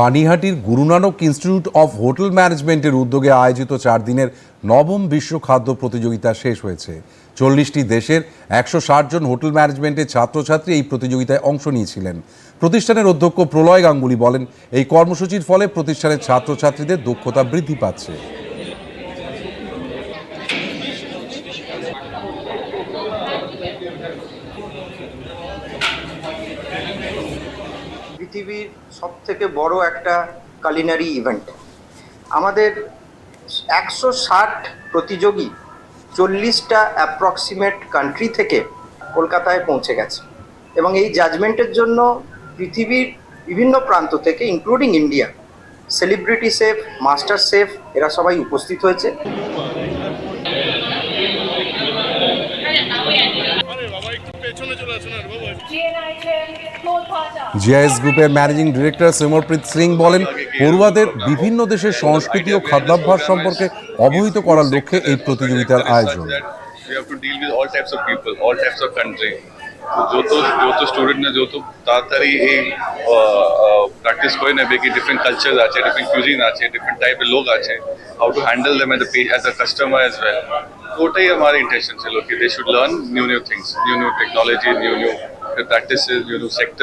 পানিহাটির Guru Nanak institute of hotel ম্যানেজমেন্টের উদ্যোগে আয়োজিত চার দিনের নবম বিশ্ব খাদ্য প্রতিযোগিতা শেষ হয়েছে। চল্লিশটি দেশের একশো ষাট জন হোটেল ম্যানেজমেন্টের ছাত্রছাত্রী এই প্রতিযোগিতায় অংশ নিয়েছিলেন। প্রতিষ্ঠানের অধ্যক্ষ প্রলয় গাঙ্গুলি বলেন, এই কর্মসূচির ফলে প্রতিষ্ঠানের ছাত্রছাত্রীদের দক্ষতা বৃদ্ধি পাচ্ছে। পৃথিবীর সব থেকে বড় একটা কালিনারি ইভেন্ট আমাদের একশো ষাট প্রতিযোগী চল্লিশটা অ্যাপ্রক্সিমেট কান্ট্রি থেকে কলকাতায় পৌঁছে গেছে। এবং এই জাজমেন্টের জন্য পৃথিবীর বিভিন্ন প্রান্ত থেকে including India celebrity chef master chef এরা সবাই উপস্থিত হয়েছে। জিআইএস গ্রুপের ম্যানেজিং ডিরেক্টর শ্রীমরপ্রীত সিং বলেন পড়ুয়াদের বিভিন্ন দেশের সংস্কৃতি ও খাদ্যাভ্যাস সম্পর্কে অবহিত করার লক্ষ্যে এই প্রতিযোগিতার আয়োজন। যত যত স্টুডেন্টরা যত তাড়াতাড়ি এই প্র্যাকটিস করে নেবে কি ডিফারেন্ট কালচার আছে ডিফারেন্ট কুজিন আছে ডিফারেন্ট টাইপের লোক আছে how to handle them as a customer as well ওটাই আমার ইন্টেনশন ছিল কি they should learn new new things new new technology new new practices new new sector